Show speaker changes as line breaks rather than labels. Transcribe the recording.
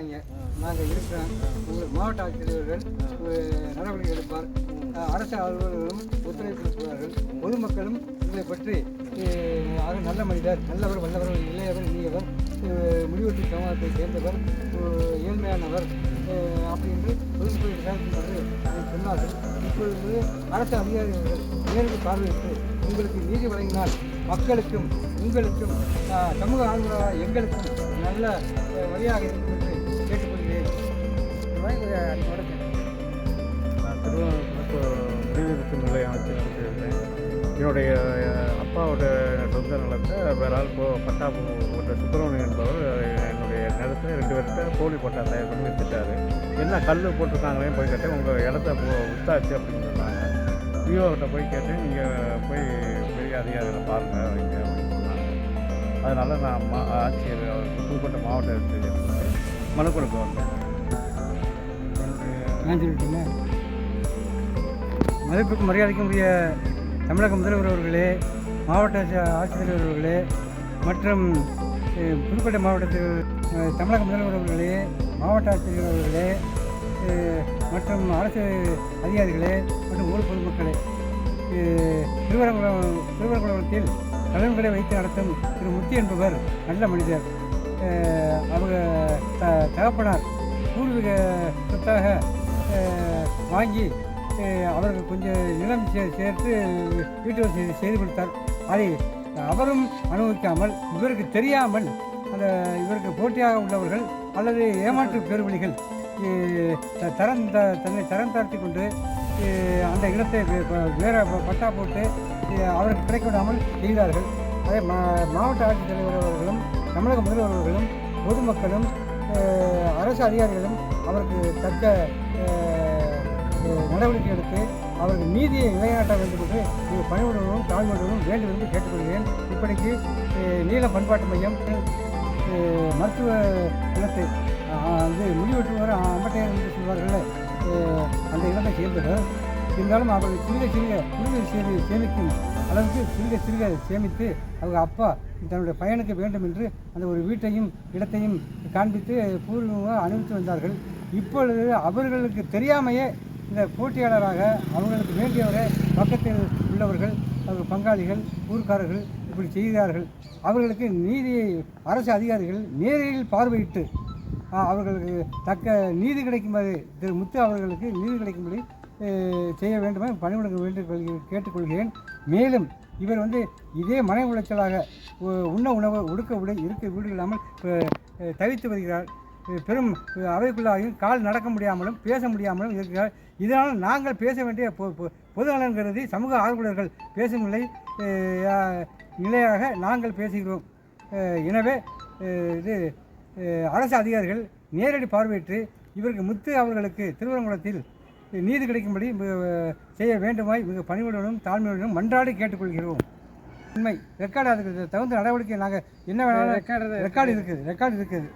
மாட்டாங்க நாங்கள் இருக்கிறோம். உங்களுக்கு மாவட்ட ஆட்சியர்கள் நடவடிக்கை எடுப்பார். அரசு அலுவலர்களும் ஒத்துழைப்பு கொடுப்பார்கள் பொதுமக்களும் உங்களை பற்றி அஹ், அவர் நல்ல மனிதர் நல்லவர் வல்லவர் இளையவர் இனியவர் முடிவெட்டு சமூகத்தை சேர்ந்தவர் ஏழ்மையானவர் அஹ், அப்படி என்று பொதுமக்கள் விசாரிக்குமாறு சொன்னார்கள். இப்பொழுது அரசு அதிகாரிகள் நேருக்கு பார்வையிட்டு உங்களுக்கு நீதி வழங்கினால் மக்களுக்கும் உங்களுக்கும் சமூக ஆர்வலராக எங்களுக்கும் நல்ல வழியாக இருக்கும் என்று
நான் திருவண்ணாமலை முடிவிற்கு நிலை அமைச்சிருக்கிறேன் என்னுடைய அப்பாவோட சொந்த நிலத்தை வேற ஆள் போ பட்டா போட்ட சுப்பிரமணியன் என்பவர் என்னுடைய நிலத்தை ரெண்டு பேர்கிட்ட போலி பட்டா தயார் பண்ணி வித்துட்டாரு என்ன கல் போட்டிருக்காங்களே போய் கேட்டேன். உங்கள் இடத்த போ வித்தாச்சு அப்படின்னு சொன்னாங்க. விஓகிட்ட போய் கேட்டேன். நீங்கள் போய் பெரிய அதிகாரிகளை பாருங்கள் அப்படின்னு சொன்னாங்க. அதனால் நான் மா ஆட்சியர் புதுக்கோட்டை மாவட்ட ஆட்சியர் மனு கொடுக்க வந்தேன்.
நான் சொல்லிட்டீங்க மதிப்புக்கும் மரியாதைக்கும் உரிய தமிழக முதல்வர் அவர்களே மாவட்ட ஆட்சித்தலைவர் அவர்களே மற்றும் புதுக்கோட்டை மாவட்டத்தில் தமிழக முதல்வர் அவர்களே மாவட்ட ஆட்சித்தலைவர் அவர்களே மற்றும் அரசு அதிகாரிகளே மற்றும் ஊர் பொதுமக்களே திருவரங்குளம் திருவரங்குளத்தில் கடன்களை வைத்து நடத்தும் திரு. முத்தி என்பவர் நல்ல மனிதர். அவங்க த தகப்பனார். பூர்வீக சொத்தாக வாங்கி அவர்கள் கொஞ்சம் நிலம் சே- சேர்த்து வீட்டு வசதி செய்து கொடுத்தார். அதை அவரும் அனுபவிக்காமல் இவருக்கு தெரியாமல் அந்த இவருக்கு போட்டியாக உள்ளவர்கள் அல்லது ஏமாற்று பெருவழிகள் தரம் த- தன்னை தரம் தாழ்த்தி கொண்டு அந்த இடத்தை வேற பட்டா போட்டு அவருக்கு கிடைக்கவிடாமல் செய்தார்கள். அதே மா மாவட்ட ஆட்சித்தலைவர் அவர்களும் தமிழக முதல்வர் அவர்களும் பொதுமக்களும் அரசு அதிகாரிகளும் அவருக்கு தக்க நடவடிக்கை எடுத்து அவர்கள் நீதியை நிலைநாட்ட வேண்டும் என்று இது பணியுடனும் தாழ்வுடனும் வேண்டும் என்று கேட்டுக்கொள்கிறேன். இப்படிக்கு நீல பண்பாட்டு மையம் மருத்துவ நிலத்தை வந்து முடிவெட்டுவார் அம்பட்டையர் என்று சொல்வார்கள். அந்த இடத்தை சேர்ந்தவர். இருந்தாலும் அவர்கள் சிறுக சிறுக சிறுக சேமி சேமிக்கும் அளவுக்கு சிறுக சிறுக சேமித்து அவங்க அப்பா தன்னுடைய பையனுக்கு வேண்டும் என்று அந்த ஒரு வீட்டையும் இடத்தையும் காண்பித்து பூர்வமாக அனுமதித்து வந்தார்கள். இப்பொழுது அவர்களுக்கு தெரியாமையே இந்த போட்டியாளராக அவங்களுக்கு வேண்டியவரை பக்கத்தில் உள்ளவர்கள் அவர்கள் பங்காளிகள் ஊர்க்காரர்கள் இப்படி செய்கிறார்கள். அவர்களுக்கு நீதியை அரசு அதிகாரிகள் நேரில் பார்வையிட்டு அவர்களுக்கு தக்க நீதி கிடைக்கும்படி திரு. முத்து அவர்களுக்கு நீதி கிடைக்கும்படி செய்ய வேண்டுமே பணிவிடங்க வேண்டும் கேட்டுக்கொள்கிறேன். மேலும் இவர் வந்து இதே மன உளைச்சலாக உண்ண உணவு உடுக்க உடை இருக்க வீடு இல்லாமல் தவித்து வருகிறார். பெரும் அஹ், அவைக்குள்ளாயும் கால் நடக்க முடியாமலும் பேச முடியாமலும் இருக்கிறார் இதனால் நாங்கள் பேச வேண்டிய பொது நலன் கருதி சமூக ஆர்வலர்கள் பேசும் நிலை நிலையாக நாங்கள் பேசுகிறோம். எனவே இது அரசு அதிகாரிகள் நேரடி பார்வையிட்டு இவருக்கு முத்து அவர்களுக்கு திருவரங்குளத்தில் நீதி கிடைக்கும்படி செய்ய வேண்டுமாய் மிக பணிவுடனும் தாழ்மையுடனும் மன்றாடி கேட்டுக்கொள்கிறோம். உண்மை. ரெக்கார்டு அதுக்கு தகுந்த நடவடிக்கை நாங்கள் என்ன வேணாலும் ரெக்கார்டு இருக்குது. ரெக்கார்டு இருக்குது.